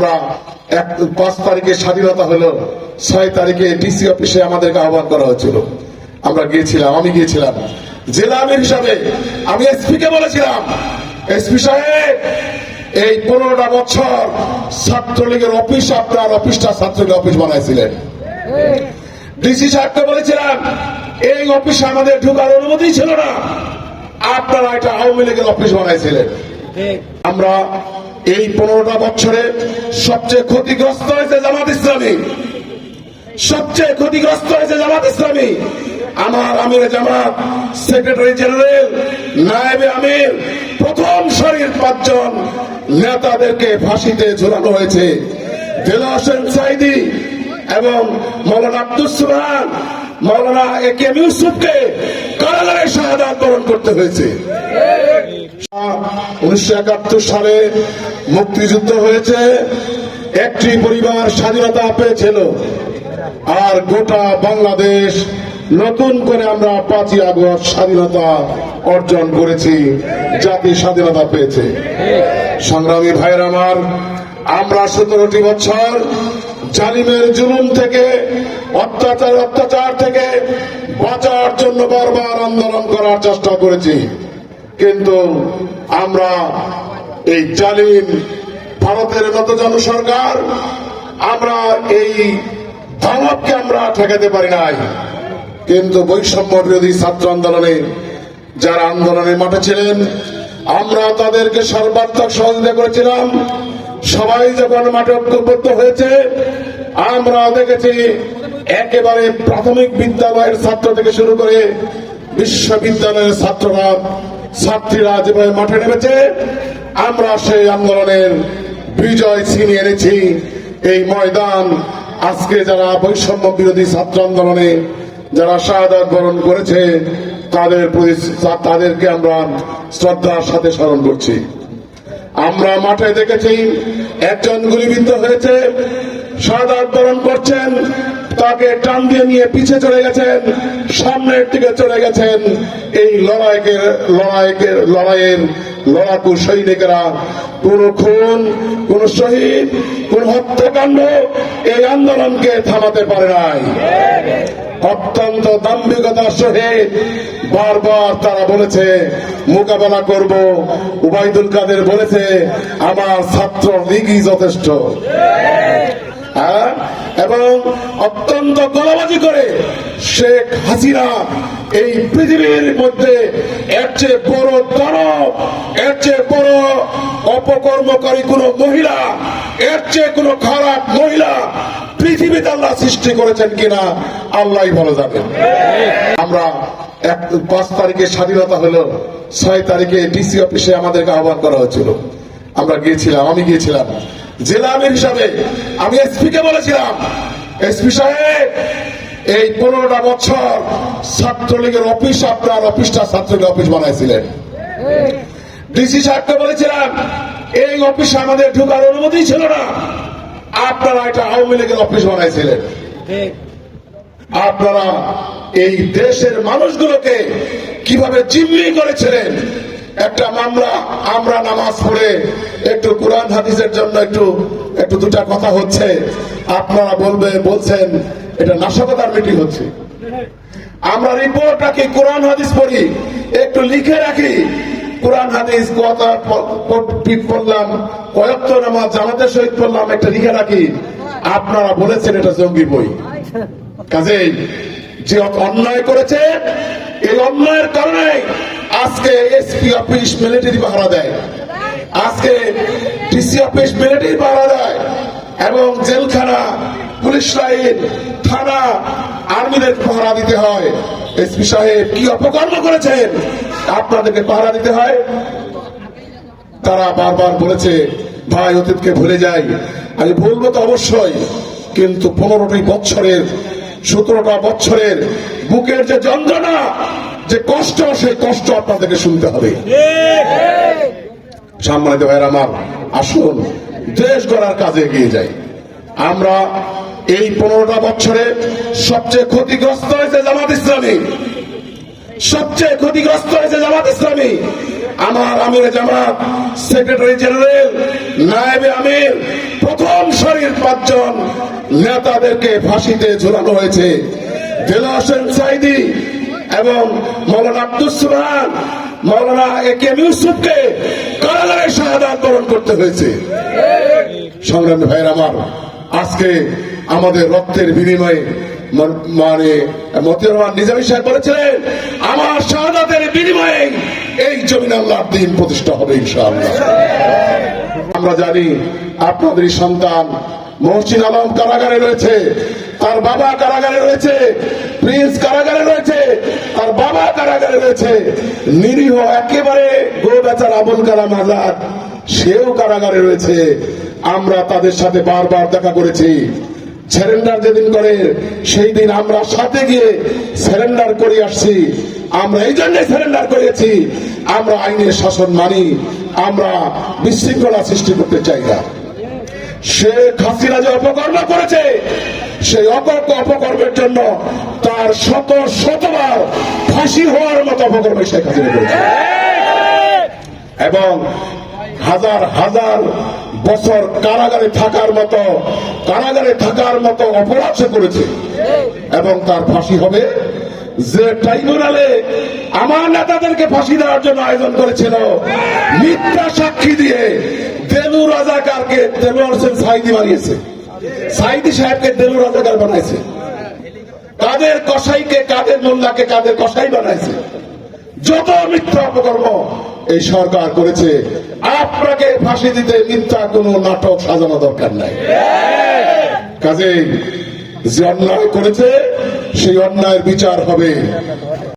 আমরা পাঁচ তারিখে স্বাধীনতা হলো, ছয় তারিখে ডিসি অফিসে আমাদেরকে আহ্বান করা হয়েছিল। আমরা গিয়েছিলাম, আমি গিয়েছিলাম। জেলা আমির হিসাবে আমি এসপি কে বলেছিলাম, এসপি সাহেব, এই পনেরোটা বছর ছাত্রলীগের অফিস, আপনার অফিসটা ছাত্রলীগ অফিস বানাইছিলেন। ডিসি সাহেবকে বলেছিলাম, এই অফিসে আমাদের ঢোকার অনুমতি ছিল না, আপনারা এটা আওয়ামী লীগের অফিস বানাইছিলেন। আমরা এই পনেরোটা বছরে সবচেয়ে ক্ষতিগ্রস্ত হয়েছে জামাত ইসলামী। সবচেয়ে ক্ষতিগ্রস্ত হয়েছে জামাত ইসলামী। আমার আমির জামাত সেক্রেটারি জেনারেল নায়েবে আমির প্রথম শরীর পাঁচজন নেতাদেরকে ফাঁসিতে ঝুলানো হয়েছে। হোসেন সাইদি এবং মৌলানা আব্দুল সুবহান মৌলানা এ কে ইউসুফকে কারাগারে শাহাদাত বরণ করতে হয়েছে। উনিশশো একাত্তর সালে মুক্তিযুদ্ধ হয়েছে, একটি পরিবার স্বাধীনতা পেয়েছিল, আর গোটা বাংলাদেশ নতুন করে আমরা পাঁচই আগস্ট স্বাধীনতা অর্জন করেছি জাতি স্বাধীনতা পেয়েছে। সংগ্রামী ভাইয়ের আমার, আমরা সতেরোটি বছর জালিমের জুলুম থেকে, অত্যাচার অত্যাচার থেকে বাঁচার জন্য বারবার আন্দোলন করার চেষ্টা করেছি। কিন্তু আমরা এই জালিম ভারতের নতজন সরকার, আমরা এই দানবকে আমরা ঠেকাতে পারি নাই। কিন্তু বৈষম্য বিরোধী ছাত্র আন্দোলনে যারা আন্দোলনের মাঠে ছিলেন, আমরা তাদেরকে সর্বাত্মক সহযোগিতা করেছিলাম। সবাই যখন মাঠে ঐক্যবদ্ধ হয়েছে, আমরা দেখেছি একেবারে প্রাথমিক বিদ্যালয়ের ছাত্র থেকে শুরু করে বিশ্ববিদ্যালয়ের ছাত্ররা, ছাত্রীরা যেভাবে মাঠে নেমেছে আমরা সেই আন্দোলনের বিজয় ছিনিয়ে এনেছি। এই ময়দান আজকে যারা বৈষম্য বিরোধী ছাত্র আন্দোলনে যারা শাহাদাত বরণ করেছে, তাদের প্রতি তাদেরকে আমরা শ্রদ্ধার সাথে স্মরণ করছি। আমরা মাঠে দেখেছি, একজন গুলিবিদ্ধ হয়েছে, শাহাদাত বরণ করছেন, তাকে টান দিয়ে নিয়ে পিছে চলে গেছেন, সামনের দিকে চলে গেছেন। এই লড়াইকে লড়াইকে লড়াইয়ের লড়াকু সৈনিকেরা, কোন খুন, কোন শহীদ, কোন হত্যাকাণ্ড, এই আন্দোলনকে থামাতে পারে নাই। অত্যন্ত দাম্ভিকতার সহিত বারবার তারা বলেছে, মোকাবেলা করব। উবাইদুল কাদের বলেছে, আমার ছাত্র লীগই যথেষ্ট। হ্যাঁ? এবং অত্যন্ত গলাবাজি করে শেখ হাসিনা এই পৃথিবীর মধ্যে এর চেয়ে বড় দানব, এর চেয়ে বড় অপকর্মকারী কোন মহিলা, এর চেয়ে কোন খারাপ মহিলা পৃথিবীতে আল্লাহ সৃষ্টি করেছেন কিনা আল্লাহ ভালো জানেন। আমরা এক পাঁচ তারিখে স্বাধীনতা হলো, ছয় তারিখে ডিসি অফিসে আমাদেরকে আহ্বান করা হয়েছিল। আমরা গিয়েছিলাম, আমি গিয়েছিলাম। জেলা আমির হিসাবে আমি এসপি কে বলেছিলাম, এসপি সাহেব, এই পনেরোটা বছর ছাত্রলীগের অফিস, আপনার অফিসটা ছাত্রলীগ অফিস বানাইছিলেন। ডিসি সাহেবকে বলেছিলাম, এই অফিসে আমাদের ঢোকার অনুমতি ছিল না। আপনারা এটা আওয়ামী লীগের অফিস বানাইছিলেন। আপনারা এই দেশের মানুষগুলোকে কীভাবে জিম্মি করেছিলেন একটা মামলা, আমরা নামাজ পড়ে একটু কোরআন হাদিসের জন্য একটু একটু দুটা কথা হচ্ছে। আপনারা বলবে, বলছেন, এটা নাশকতার মিটিং হচ্ছে। আমরা রিপোর্ট রাখি, কোরআন হাদিস পড়ি, একটু লিখে রাখি। কোরআন হাদিস কথা পড়লাম কয়েকটা নামাজ জামাতের সহিত পড়লাম, একটা লিখে রাখি। আপনারা বলেছেন এটা জঙ্গি বই। কাজেই যে অন্যায় করেছে, এই অন্যায়ের কারণে আজকে এসপি অফিস মিলিটারি পাহারা দেয়। আজকে ডিসি অফিস মিলিটারি পাহারা দেয় এবং জেলখানা, পুলিশ লাইন, থানা, আর্মিদের পাহারা দিতে হয়। এসপি সাহেব কি অপকর্ম করেছেন? আপনাদেরকে পাহারা দিতে হয়। তারা বারবার বলেছে, ভাই, অতীতকে ভুলে যাই। আমি বলব তো অবশ্যই, কিন্তু পনেরোটি বছরের সতেরোটা বছরের বুকের যে যন্ত্রণা যে কষ্ট, সেই কষ্ট আপনাদেরকে শুনতে হবে। সম্মানিত ভাইয়ের আমার, আসুন, দেশ গড়ার কাজে এগিয়ে যাই। আমরা এই পনেরোটা বছরে সবচেয়ে ক্ষতিগ্রস্ত হয়েছে জামাত ইসলামী। সবচেয়ে ক্ষতিগ্রস্ত হয়েছে জামাত ইসলামী। আমার আমির জামাত, সেক্রেটারি জেনারেল, নায়েবে আমির, প্রথম শরীর পাঁচজন নেতাদেরকে ফাঁসিতে ঝুলানো হয়েছে। হোসেন সাইদি এবং মৌলানা আব্দুল সুবহান মৌলানা এ কে ইউসুফকে কারাগারে শাহাদাত বরণ করতে হয়েছে। সংগ্রামী ভাইয়ের আমার, আজকে আমাদের রক্তের বিনিময়ে মানে মতিউর রহমান নিজামী সাহেব বলেছিলেন, আমার শাহাদাতের বিনিময়ে এই জমিন আল্লাহর দিন প্রতিষ্ঠা হবে ইনশাআল্লাহ। আমরা জানি আপনাদের সন্তান মহসিন আলম কারাগারে রয়েছে, তার বাবা কারাগারে রয়েছে, প্রিন্স কারাগারে রয়েছে তার বাবা কারাগারে রয়েছে নিরীহ, একেবারে গো বেচার আবুল কালাম আজাদ, সেও কারাগারে রয়েছে। আমরা তাদের সাথে বারবার দেখা করেছি। স্যারেন্ডার যেদিন করে, সেই দিন আমরা সাথে গিয়ে স্যারেন্ডার করে আসছি। আমরা এই জন্য স্যারেন্ডার করেছি। আমরা আইনের শাসন মানি। আমরা বিশৃঙ্খলা সৃষ্টি করতে চাই না। শেখ হাসিনা যে অপকর্ম করেছে, সেই অপকর্মের জন্য তার শত শতবার ফাঁসি হওয়ার মতো অপকর্ম শেখ হাসিনা করেছে। এবং হাজার হাজার বছর কারাগারে থাকার মতো, কারাগারে থাকার মতো অপরাধ করেছে। এবং তার ফাঁসি হবে। যে ট্রাইব্যুনালে আমার নেতাদেরকে ফাঁসি দেওয়ার জন্য আয়োজন করেছিল, মিথ্যা সাক্ষী দিয়ে দেলু রাজাকারকে দেলোয়ার হোসেন সাইদি বানিয়েছে। সাইদি সাহেবকে দেলু রাজাকার বানাইছে কাদের কসাইকে, কাদের মোল্লাকে, কাদের কসাই বানাইছে? যত মিথ্যা অপকর্ম এই সরকার করেছে, আপনাকে ফাঁসি দিতে মিথ্যা কোনো নাটক সাজানো দরকার নাই। কাজে যে অন্যায় করেছে, সেই অন্যায়ের বিচার হবে।